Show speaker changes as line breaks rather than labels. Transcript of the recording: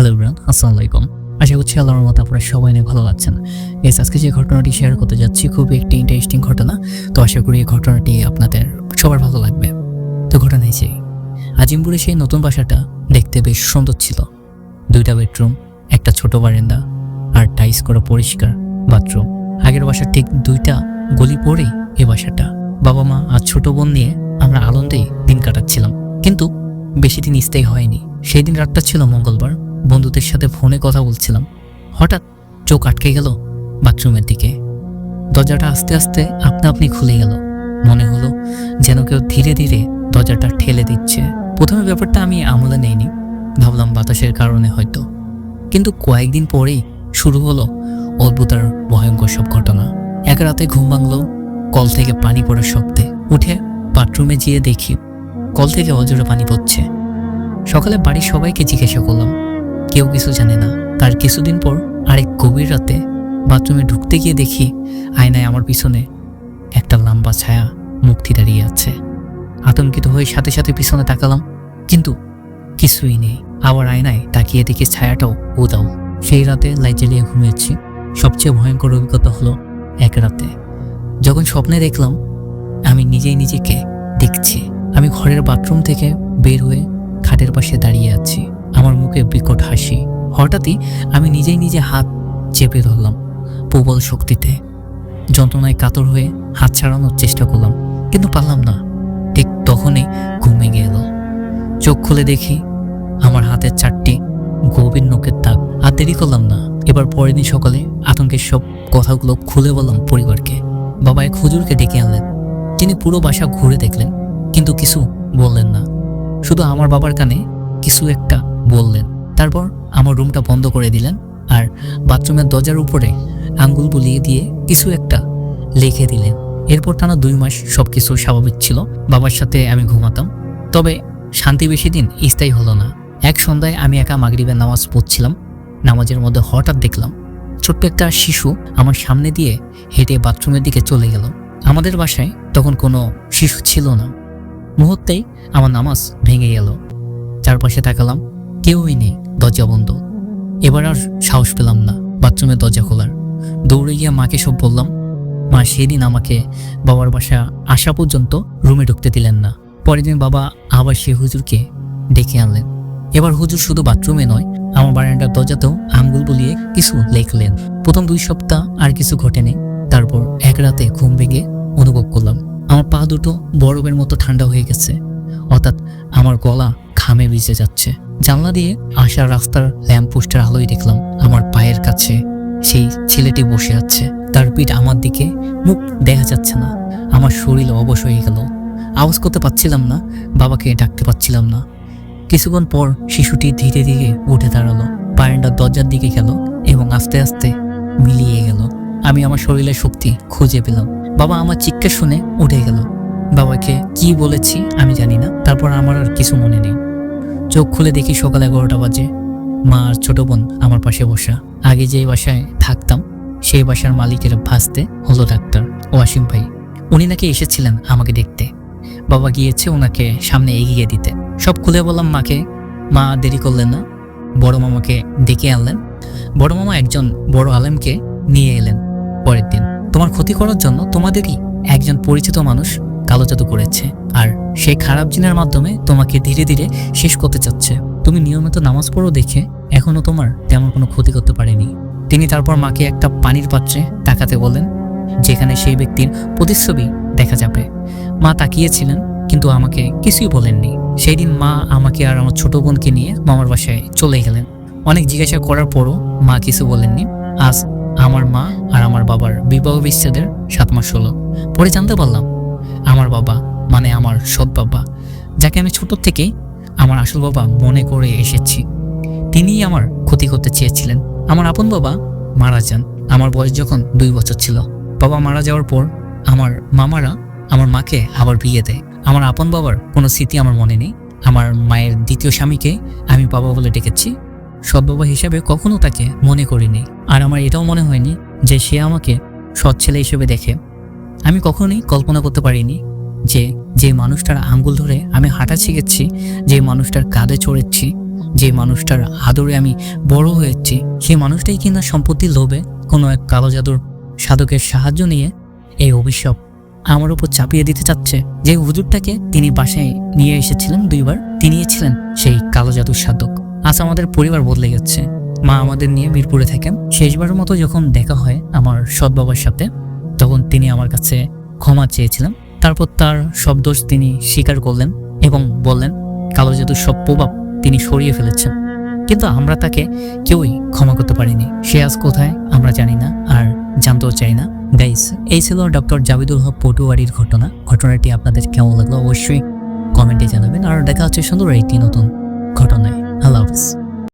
Hello Imran আসসালামু আলাইকুম। আশা করছি আল্লাহর মতো আপনারা সবাই নিয়ে ভালো আছেন। এস আজকে যে ঘটনাটি শেয়ার করতে যাচ্ছি খুবই একটি ইন্টারেস্টিং ঘটনা। তো আশা করি এই ঘটনাটি আপনাদের সবার ভালো লাগবে। তো ঘটনাই সেই আজিমপুরে সেই নতুন বাসাটা দেখতে বেশ সুন্দর ছিল। দুইটা বেডরুম একটা ছোট বারান্দা আর টাইস করা পরিষ্কার বাথরুম আগের বাসার ঠিক দুইটা গলি পরেই এই বাসাটা। বাবা মা আর ছোট বোন নিয়ে আমরা আনন্দেই দিন কাটাচ্ছিলাম। কিন্তু বেশি দিন স্থায়ী হয়নি। সেই দিন রাতটা ছিল মঙ্গলবার। বন্ধুদের সাথে ফোনে কথা বলছিলাম। হঠাৎ চোখ আটকে গেল বাথরুমের দিকে। দরজাটা আস্তে আস্তে আপনা আপনি খুলে গেল। মনে হলো যেন কেউ ধীরে ধীরে দরজাটা ঠেলে দিচ্ছে। প্রথমে ব্যাপারটা আমি আমলে নেইনি। ভাবলাম বাতাসের কারণে হয়তো। কিন্তু কয়েকদিন পরেই শুরু হলো অদ্ভুত আর ভয়ঙ্কর সব ঘটনা। এক রাতে ঘুম ভাঙলো, কল থেকে পানি পড়ার শব্দে। উঠে বাথরুমে গিয়ে দেখি, কল থেকে অজরে পানি পড়ছে। সকালে বাড়ির সবাইকে জিজ্ঞাসা করলাম কেউ কিছু জানে না। তার কিছুদিন পর আরেক গভীর রাতে বাথরুমে ঢুকতে গিয়ে দেখি আয়নায় আমার পিছনে একটা লম্বা ছায়া মুক্তি দাঁড়িয়ে আছে। আতঙ্কিত হয়ে সাথে সাথে পিছনে তাকালাম, কিন্তু কিছুই নেই। আবার আয়নায় তাকিয়ে দেখি ছায়াটাও উদাও সেই রাতে লাইট জ্বালিয়ে ঘুমিয়েছি। সবচেয়ে ভয়ঙ্কর অভিজ্ঞতা হলো এক রাতে। যখন স্বপ্নে দেখলাম, আমি নিজেই নিজেকে দেখছি। আমি ঘরের বাথরুম থেকে বের হয়ে খাটের পাশে দাঁড়িয়ে আছি। আমার মুখে বিকট হাসি। হঠাৎই আমি নিজেই নিজে হাত চেপে ধরলাম প্রবল শক্তিতে। যন্ত্রণায় কাতর হয়ে হাত ছাড়ানোর চেষ্টা করলাম, কিন্তু পারলাম না। ঠিক তখনই ঘুমে গেল চোখ খুলে দেখি আমার হাতের চারটি গভীর নখের দাগ। আর দেরি করলাম না। এবার পরের দিন সকালে আতঙ্কের সব কথাগুলো খুলে বললাম পরিবারকে। বাবা এক হুজুরকে ডেকে আনলেন। তিনি পুরো বাসা ঘুরে দেখলেন, কিন্তু কিছু বললেন না। শুধু আমার বাবার কানে কিছু একটা বললেন, তারপর আমার রুমটা বন্ধ করে দিলেন আর বাথরুমের দরজার উপরে আঙ্গুল বুলিয়ে দিয়ে কিছু একটা লিখে দিলেন। এরপর টানা দুই মাস সব কিছু স্বাভাবিক ছিল, বাবার সাথে আমি ঘুমাতাম। তবে শান্তি বেশি দিন স্থায়ী হলো না। এক সন্ধ্যায় আমি একা মাগরিবের নামাজ পড়ছিলাম। নামাজের মধ্যে হঠাৎ দেখলাম, ছোট্ট একটা শিশু আমার সামনে দিয়ে হেঁটে বাথরুমের দিকে চলে গেল। আমাদের বাসায় তখন কোনো শিশু ছিল না। মুহূর্তেই আমার নামাজ ভেঙে গেল। চারপাশে তাকালাম কেউই নেই দরজা বন্ধ। এবার আর সাহস পেলাম না, বাথরুমের দরজা খোলার। দৌড়ে গিয়ে মাকে সব বললাম, মা, সেদিন আমাকে বাবার বাসা আসা পর্যন্ত রুমে ঢুকতে দিলেন না। পরের দিন বাবা আবার সে হুজুরকে ডেকে আনলেন। এবার হুজুর শুধু বাথরুমে নয়, আমার বারান্দার দরজাতেও আঙ্গুল বুলিয়ে কিছু লেখলেন। প্রথম দুই সপ্তাহ আর কিছু ঘটেনি। তারপর এক রাতে ঘুম ভেঙে অনুভব করলাম, আমার পা দুটো বরফের মতো ঠান্ডা হয়ে গেছে। অর্থাৎ আমার গলা ঘামে ভিজে যাচ্ছে। জানলা দিয়ে আসার রাস্তার ল্যাম্প পোস্টের আলোয় দেখলাম আমার পায়ের কাছে সেই ছেলেটি বসে আছে। তার পিঠ আমার দিকে, মুখ দেখা যাচ্ছে না। আমার শরীর অবশ হয়ে গেল। আওয়াজ করতে পারছিলাম না, বাবাকে ডাকতে পারছিলাম না। কিছুক্ষণ পর শিশুটি ধীরে ধীরে উঠে দাঁড়াল। বারান্দার দরজার দিকে গেল এবং আস্তে আস্তে মিলিয়ে গেল। আমি আমার শরীরের শক্তি খুঁজে পেলাম। বাবা আমার চিৎকার শুনে উঠে গেল। বাবাকে কি বলেছি আমি জানি না। তারপর আমার আর কিছু মনে নেই। চোখ খুলে দেখি সকাল এগারোটা বাজে। মা আর ছোট বোন আমার পাশে বসা। আগে যে বাসায় থাকতাম, সেই বাসার মালিকের ভাসতে হলো ডাক্তার ওয়াসিম ভাই। উনি নাকি এসেছিলেন আমাকে দেখতে। বাবা গিয়েছে ওনাকে সামনে এগিয়ে দিতে। সব খুলে বললাম, মাকে, মা দেরি করলেন না। বড় মামাকে ডেকে আনলেন। বড় মামা একজন বড় আলেমকে নিয়ে এলেন পরের দিন। তোমার ক্ষতি করার জন্য তোমাদেরই একজন পরিচিত মানুষ কালো জাদু করেছে। আর সেই খারাপ জিনের মাধ্যমে তোমাকে ধীরে ধীরে শেষ করতে চাচ্ছে। তুমি নিয়মিত নামাজ পড়ো দেখে এখনও তোমার তেমন কোনো ক্ষতি করতে পারেনি। তিনি তারপর মাকে একটা পানির পাত্রে তাকাতে বলেন যেখানে সেই ব্যক্তির প্রতিচ্ছবি দেখা যাবে। মা তাকিয়েছিলেন, কিন্তু আমাকে কিছুই বলেননি। সেই দিন মা আমাকে আর আমার ছোট বোনকে নিয়ে মামার বাসায় চলে গেলেন। অনেক জিজ্ঞাসা করার পরও মা কিছু বলেননি। আজ আমার মা আর আমার বাবার বিবাহ বিচ্ছেদের সাত মাস হলো। পরে জানতে পারলাম আমার বাবা মানে আমার সৎ বাবা, যাকে আমি ছোট থেকে আমার আসল বাবা মনে করে এসেছি। তিনিই আমার ক্ষতি করতে চেয়েছিলেন। আমার আপন বাবা মারা যান। আমার বয়স যখন দুই বছর ছিল। বাবা মারা যাওয়ার পর আমার মামারা আমার মাকে আবার বিয়ে দেয়। আমার আপন বাবার কোনো স্মৃতি আমার মনে নেই। আমার মায়ের দ্বিতীয় স্বামীকে আমি বাবা বলে ডেকেছি। সৎ বাবা হিসাবে কখনো তাকে মনে করিনি। আর আমার এটাও মনে হয়নি যে সে আমাকে সৎ ছেলে হিসেবে দেখে। আমি কখনোই কল্পনা করতে পারিনি যে যে মানুষটার আঙ্গুল ধরে আমি হাঁটা শিখেছি, যে মানুষটার কাঁধে চড়েছি, যে মানুষটার আদরে আমি বড় হয়েছি, সেই মানুষটাই কিনা সম্পত্তি লোভে কোনো এক কালো জাদুর সাধকের সাহায্য নিয়ে এই অভিশাপ আমার উপর চাপিয়ে দিতে চাচ্ছে? যে হুজুরটাকে তিনি বাসায় নিয়ে এসেছিলেন দুইবার, তিনি ছিলেন সেই কালো জাদুর সাধক। আজ আমাদের পরিবার বদলে গেছে। মা আমাদের নিয়ে মিরপুরে থাকেন। শেষবারের মতো যখন দেখা হয় আমার সৎ বাবার সাথে তিনি আমার কাছে ক্ষমা চেয়েছিলেন। তারপর তার সব দোষ তিনি স্বীকার করলেন এবং বললেন, কালো জাদুর সব প্রভাব তিনি সরিয়ে ফেলেছেন। কিন্তু আমরা তাকে কেউই ক্ষমা করতে পারিনি। সে আজ কোথায় আমরা জানি না আর জানতেও চাই না। গাইস, এই ছিল ডক্টর জাবিদুল হক পটুয়ারির ঘটনা। ঘটনাটি আপনাদের কেমন লাগল অবশ্যই কমেন্টে জানাবেন। আর দেখা হচ্ছে সুন্দর একটি নতুন ঘটনায়। আল্লাহ হাফিজ।